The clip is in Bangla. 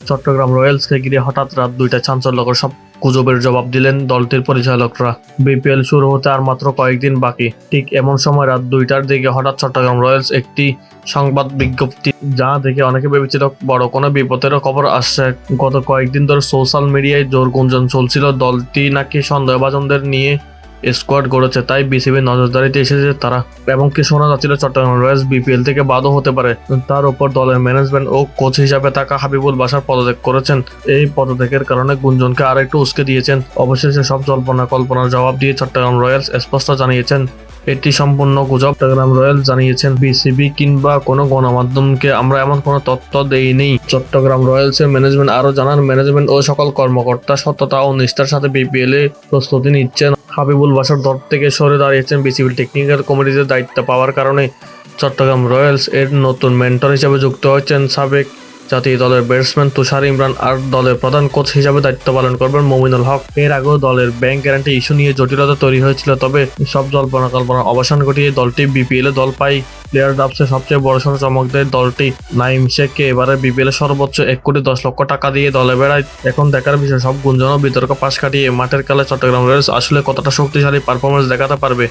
চট্টগ্রাম রয়্যালসকে ঘিরে হঠাৎ রাত দুইটা চাঞ্চল্যকর সব গুজবের জবাব দিলেন দলটির পরিচালকরা। বিপিএল শুরু হতে আর মাত্র কয়েকদিন বাকি। ঠিক এমন সময় রাত দুইটার দিকে হঠাৎ চট্টগ্রাম রয়্যালস একটি সংবাদ বিজ্ঞপ্তি, যা দেখে অনেকে ভেবেছিল বড় কোনো বিপদেরও খবর আসছে। গত কয়েকদিন ধরে সোশ্যাল মিডিয়ায় জোর গুঞ্জন চলছিল। দলটি নাকি সন্দেহভাজনদের নিয়ে স্কোয়াড গড়েছে, তাই বিসিবি নজরদারিতে এসেছে তারা। এবং কি শোনা যাচ্ছিল, চট্টগ্রাম রয়্যালস বিপিএল থেকে বাদও হতে পারে। তার উপর দলের ম্যানেজমেন্ট ও কোচ হিসাবে থাকা হাবিবুল বাসার পদত্যাগ করেছেন। এই পদত্যাগের কারণে গুঞ্জনকে আরেকটু উস্কে দিয়েছেন। অবশেষে সব জল্পনা কল্পনার জবাব দিয়ে চট্টগ্রাম রয়্যালস স্পষ্ট জানিয়েছেন। এটি সম্পূর্ণ গুজব চট্টগ্রাম রয়্যালস জানিয়েছেন বিসিবি কিংবা কোনো গণমাধ্যমকে। আমরা এমন কোনো তথ্য দেইনি। চট্টগ্রাম রয়্যালসের ম্যানেজমেন্ট আরও জানান, ম্যানেজমেন্ট ও সকল কর্মকর্তা সততা ও নিষ্ঠার সাথে বিপিএল এ প্রস্তুতি নিচ্ছেন। হাবিবুল বাসার দল থেকে সরে দাঁড়িয়েছেন বিসিবি টেকনিক্যাল কমিটিতে দায়িত্ব পাওয়ার কারণে। চট্টগ্রাম রয়্যালস এর নতুন মেন্টর হিসেবে যুক্ত হয়েছেন সাবেক জাতীয় দলের ব্যাটসম্যান তুষার ইমরান আর দলের প্রধান কোচ হিসাবে দায়িত্ব পালন করবেন মমিনুল হক। এর আগেও দলের ব্যাংক গ্যারান্টি ইস্যু নিয়ে জটিলতা তৈরি হয়েছিল, তবে সব জল্পনা কল্পনার অবসান ঘটিয়ে দলটি বিপিএল এ দল পাই প্লেয়ার ড্রাফটে সবচেয়ে বড়সড় চমক দেয় দলটি। নাইম শেখকে এবারে বিপিএল সর্বোচ্চ এক কোটি দশ লক্ষ টাকা দিয়ে দলে বেড়ায়। এখন দেখার বিষয়, সব গুঞ্জন ও বিতর্ক পাশ কাটিয়ে মাঠের কালে চট্টগ্রাম রয়্যালস আসলে কতটা শক্তিশালী পারফরমেন্স দেখাতে পারবে?